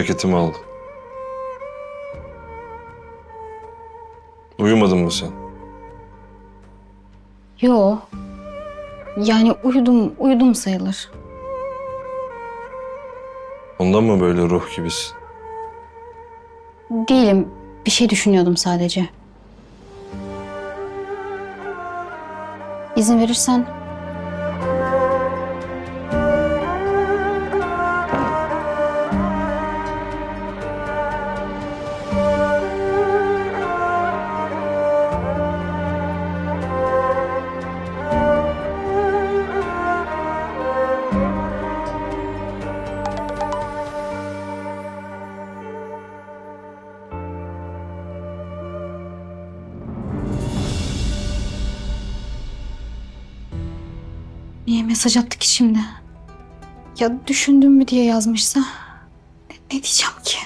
ceketimi aldım. Uyumadın mı sen? Yo. Yani uyudum, uyudum sayılır. Ondan mı böyle ruh gibisin? Değilim. Bir şey düşünüyordum sadece. İzin verirsen mesaj attı ki şimdi? Ya düşündün mü diye yazmışsa ne, ne diyeceğim ki?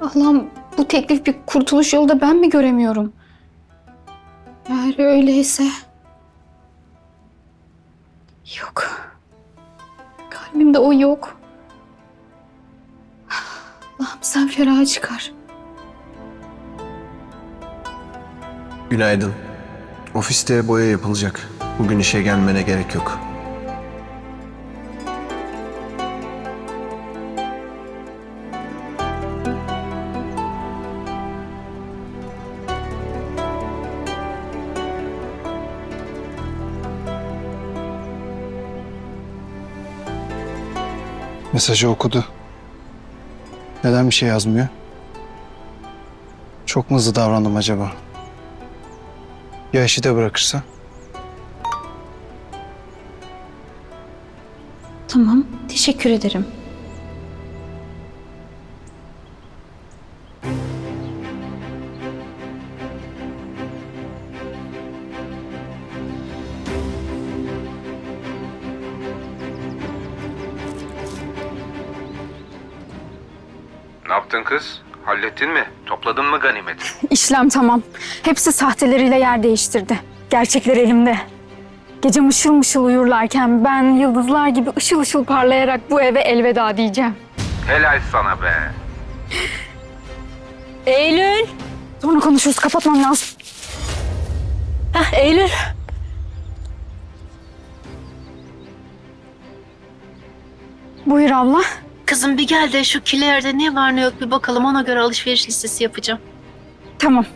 Allah'ım bu teklif bir kurtuluş yolu da ben mi göremiyorum? Eğer öyleyse... Yok. Kalbimde o yok. Allah'ım sen feraha çıkar. Günaydın. Ofiste boya yapılacak. Bugün işe gelmene gerek yok. Mesajı okudu. Neden bir şey yazmıyor? Çok mu hızlı davrandım acaba? Ya işi de bırakırsa? Tamam, teşekkür ederim. Ne yaptın kız? Hallettin mi? Topladın mı ganimeti? İşlem tamam. Hepsi sahteleriyle yer değiştirdi. Gerçekler elimde. Gece mışıl mışıl uyurlarken ben yıldızlar gibi ışıl ışıl parlayarak bu eve elveda diyeceğim. Helal sana be. Eylül! Sonra konuşuruz. Kapatmam lazım. Heh, Eylül. Buyur abla. Kızım bir gel de şu kilerde ne var ne yok bir bakalım ona göre alışveriş listesi yapacağım. Tamam.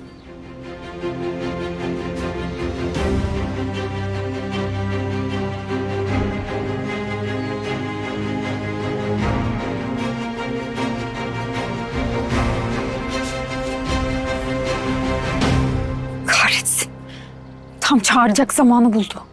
Kahretsin. Tam çağıracak zamanı buldu.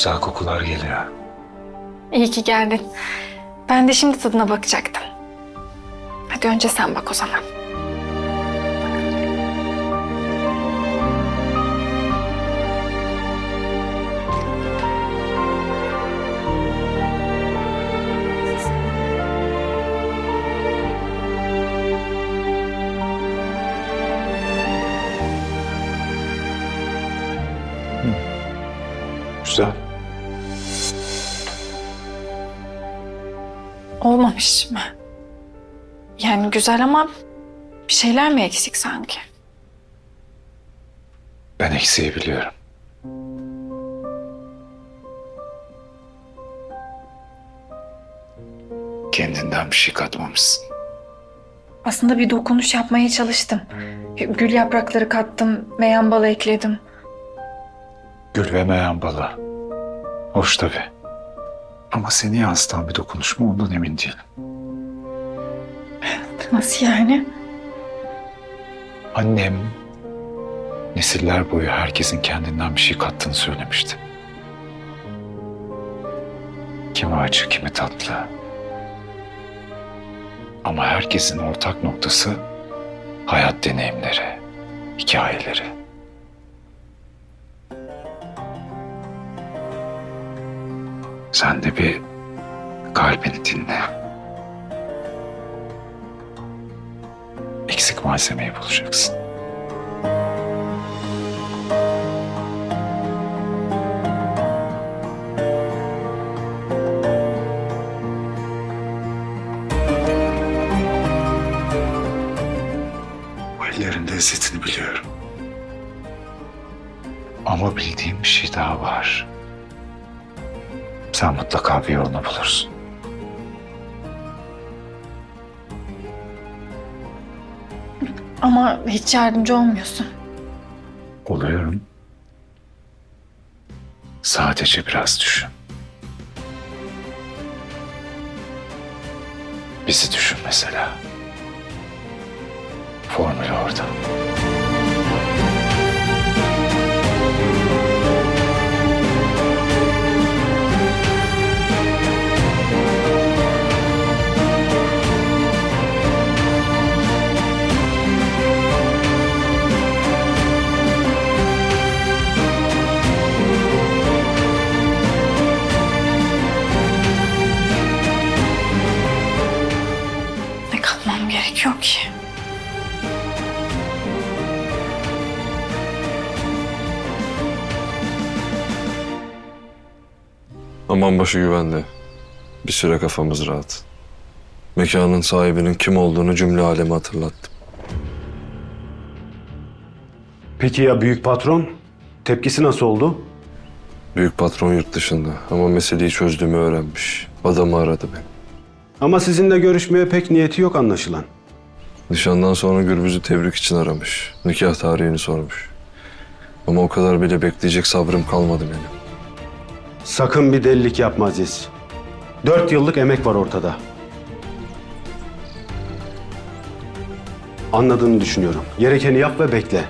Güzel kokular geliyor. İyi ki geldin. Ben de şimdi tadına bakacaktım. Hadi önce sen bak o zaman. Olmamış mı? Yani güzel ama bir şeyler mi eksik sanki? Ben eksiği biliyorum. Kendinden bir şey katmamışsın. Aslında bir dokunuş yapmaya çalıştım. Gül yaprakları kattım, meyan balı ekledim. Gül ve meyan balı. Hoş tabii. Ama seni yansıtan bir dokunuş mu ondan emin değilim. Nasıl yani? Annem nesiller boyu herkesin kendinden bir şey kattığını söylemişti. Kimi acı, kimi tatlı. Ama herkesin ortak noktası hayat deneyimleri, hikayeleri. Sen de bir kalbini dinle. Eksik malzemeyi bulacaksın. Bu ellerin lezzetini biliyorum. Ama bildiğim bir şey daha var. Sen mutlaka bir yolunu bulursun. Ama hiç yardımcı olmuyorsun. Oluyorum. Sadece biraz düşün. Bizi düşün mesela. Formül orada. Aman başı güvende. Bir süre kafamız rahat. Mekanın sahibinin kim olduğunu cümle aleme hatırlattım. Peki ya büyük patron? Tepkisi nasıl oldu? Büyük patron yurt dışında ama meseleyi çözdüğümü öğrenmiş. Adamı aradı beni. Ama sizinle görüşmeye pek niyeti yok anlaşılan. Nişandan sonra Gürbüz'ü tebrik için aramış. Nikah tarihini sormuş. Ama o kadar bile bekleyecek sabrım kalmadı benim. Sakın bir delilik yapma Aziz. Dört yıllık emek var ortada. Anladığını düşünüyorum. Gerekeni yap ve bekle.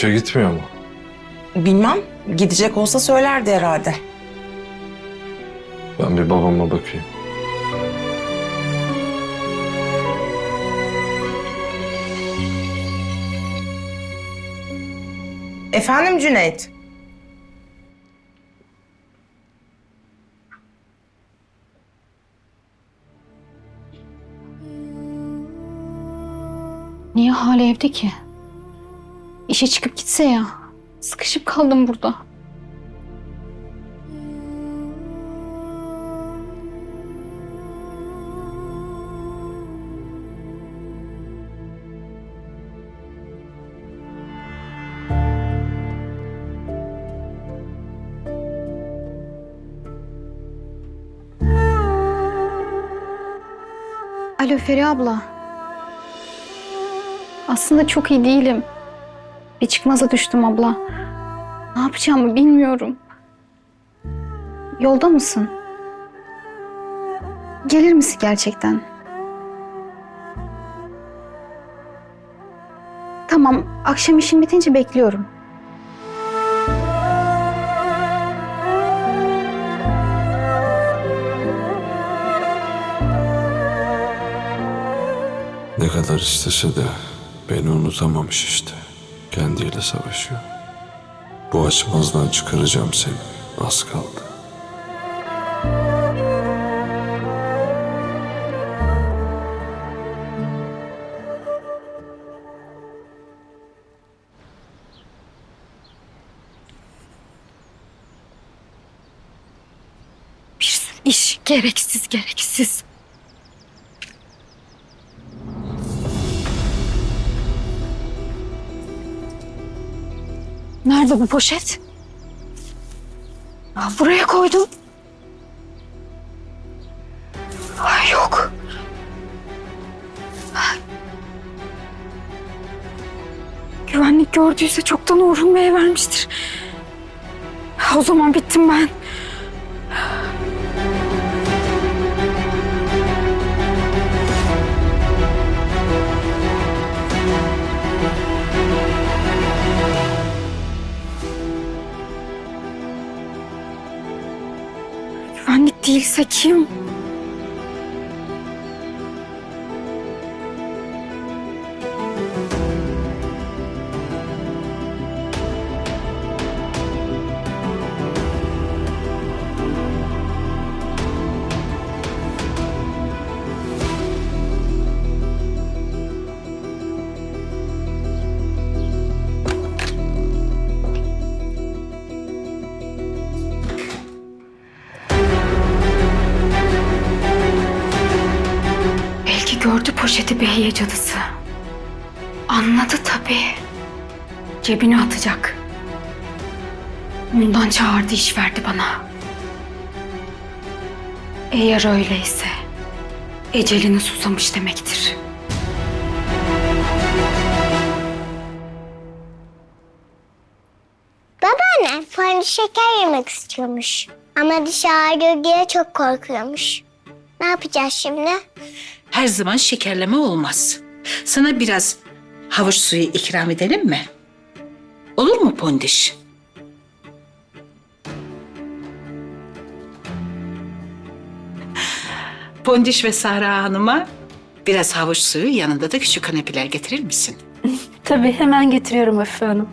İşe gitmiyor mu? Bilmem. Gidecek olsa söylerdi herhalde. Ben bir babama bakayım. Efendim Cüneyt? Niye hala evde ki? İşe çıkıp gitse ya. Sıkışıp kaldım burada. Alo Feriha abla. Aslında çok iyi değilim. Bir çıkmaza düştüm abla. Ne yapacağımı bilmiyorum. Yolda mısın? Gelir misin gerçekten? Tamam, akşam işim bitince bekliyorum. Ne kadar istese de beni unutamamış işte. Kendiyle savaşıyor. Bu açmazdan çıkaracağım seni. Az kaldı. iş gereksiz gereksiz. Nerede bu poşet? Buraya koydum. Ay yok. Güvenlik gördüyse çoktan Orhun Bey'e vermiştir. O zaman bittim ben. Güvenlik değilse kim? Gördü poşeti Behiye cadısı. Anladı tabii. Cebine atacak. Ondan çağırdı iş verdi bana. Eğer öyleyse ecelini susamış demektir. Babaanne fani şeker yemek istiyormuş. Ama ağrıyor diye çok korkuyormuş. Ne yapacağız şimdi? Her zaman şekerleme olmaz. Sana biraz havuç suyu ikram edelim mi? Olur mu Pondiş? Pondiş ve Sahra Hanım'a biraz havuç suyu yanında da küçük kanepeler getirir misin? Tabii hemen getiriyorum Afife Hanım.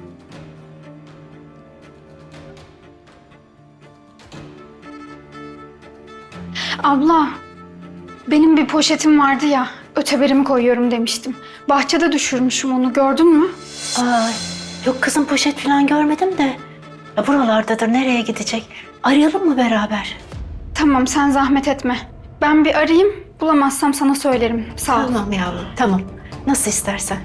Abla, benim bir poşetim vardı ya, öteberimi koyuyorum demiştim. Bahçede düşürmüşüm onu, gördün mü? Ay, yok kızım poşet falan görmedim de. Ya buralardadır nereye gidecek? Arayalım mı beraber? Tamam, sen zahmet etme. Ben bir arayayım, bulamazsam sana söylerim. Sağ ol. Tamam yavrum tamam. Nasıl istersen.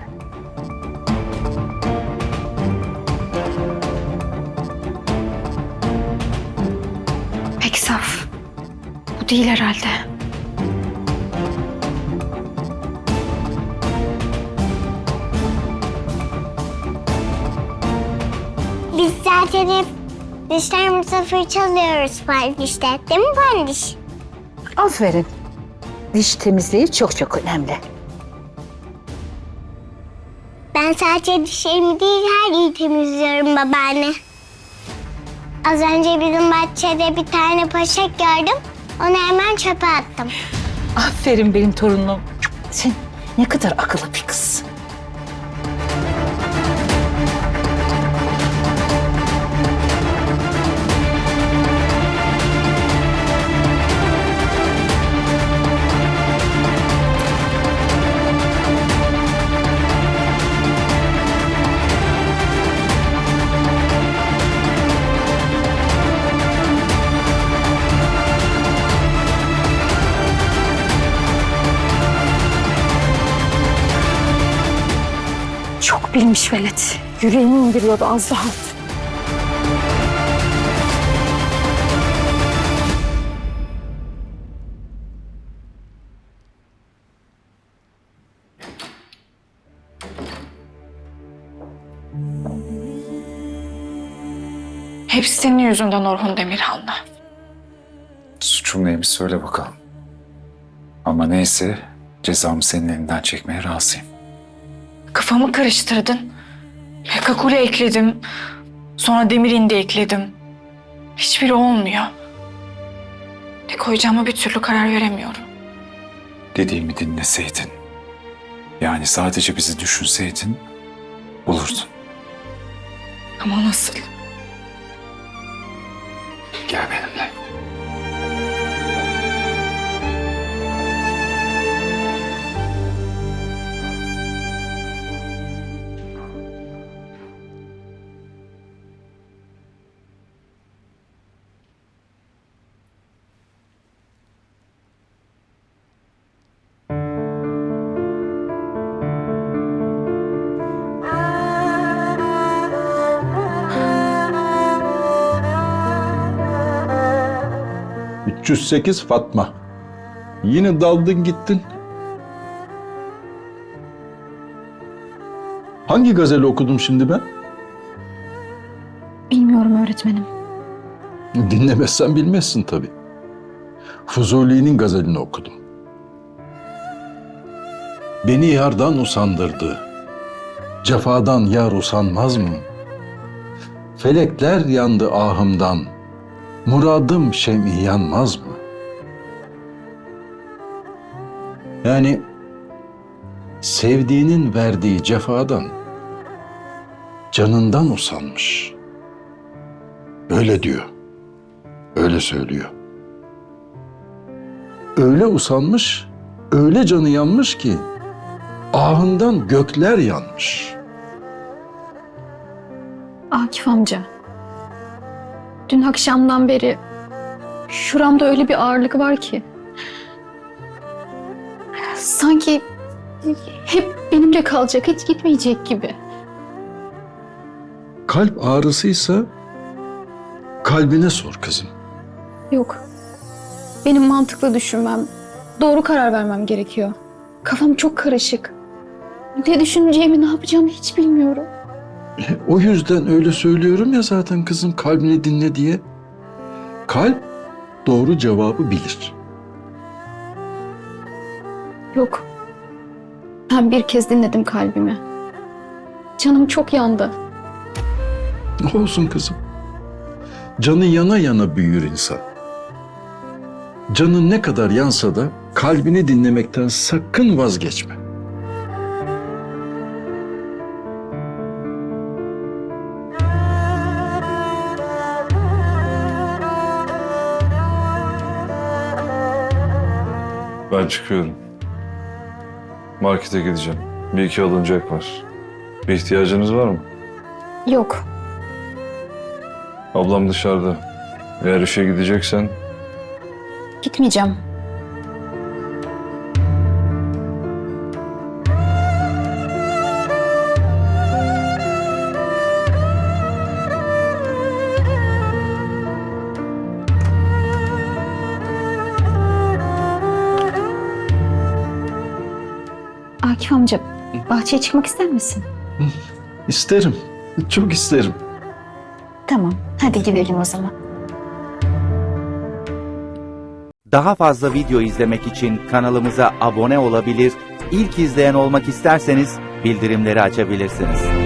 Pek saf. Bu değil herhalde. Zaten hep dişlerimizi fırçalıyoruz pandişte. Değil mi pandiş? Aferin. Diş temizliği çok çok önemli. Ben sadece dişlerimi değil her yeri temizliyorum babaanne. Az önce bizim bahçede bir tane poşet gördüm. Onu hemen çöpe attım. Aferin benim torunum. Sen ne kadar akıllı bir kız. Bilmiş velet. Yüreğimi indiriyordu az daha. Hepsi senin yüzünden Orhun Demirhan'la. Suçum neymiş söyle bakalım. Ama neyse cezamı senin elinden çekmeye razıyım. Kafamı karıştırdın. Kakule ekledim. Sonra demirin de ekledim. Hiçbiri olmuyor. Ne koyacağıma bir türlü karar veremiyorum. Dediğimi dinleseydin. Yani sadece bizi düşünseydin bulurdun. Ama nasıl? Gel benimle. 308 Fatma. Yine daldın gittin. Hangi gazeli okudum şimdi ben? Bilmiyorum öğretmenim. Dinlemezsen bilmezsin tabii. Fuzuli'nin gazelini okudum. Beni yardan usandırdı. Cefadan yar usanmaz mı? Felekler yandı ahımdan. Muradım şem'i yanmaz mı? Yani sevdiğinin verdiği cefadan canından usanmış. Öyle diyor. Öyle söylüyor. Öyle usanmış, öyle canı yanmış ki ahından gökler yanmış. Akif amca. Dün akşamdan beri şuramda öyle bir ağırlık var ki. Sanki hep benimle kalacak, hiç gitmeyecek gibi. Kalp ağrısıysa kalbine sor kızım. Yok. Benim mantıklı düşünmem, doğru karar vermem gerekiyor. Kafam çok karışık. Ne düşüneceğimi, ne yapacağımı hiç bilmiyorum. O yüzden öyle söylüyorum ya zaten kızım kalbini dinle diye. Kalp doğru cevabı bilir. Yok. Ben bir kez dinledim kalbimi. Canım çok yandı. Olsun kızım. Canı yana yana büyür insan. Canın ne kadar yansa da kalbini dinlemekten sakın vazgeçme. Ben çıkıyorum. Markete gideceğim. Bir iki alınacak var. Bir ihtiyacınız var mı? Yok. Ablam dışarıda. Eğer işe gideceksen Gitmeyeceğim. Amca, bahçeye çıkmak ister misin? İsterim. Çok isterim. Tamam, hadi gidelim o zaman. Daha fazla video izlemek için kanalımıza abone olabilir, ilk izleyen olmak isterseniz bildirimleri açabilirsiniz.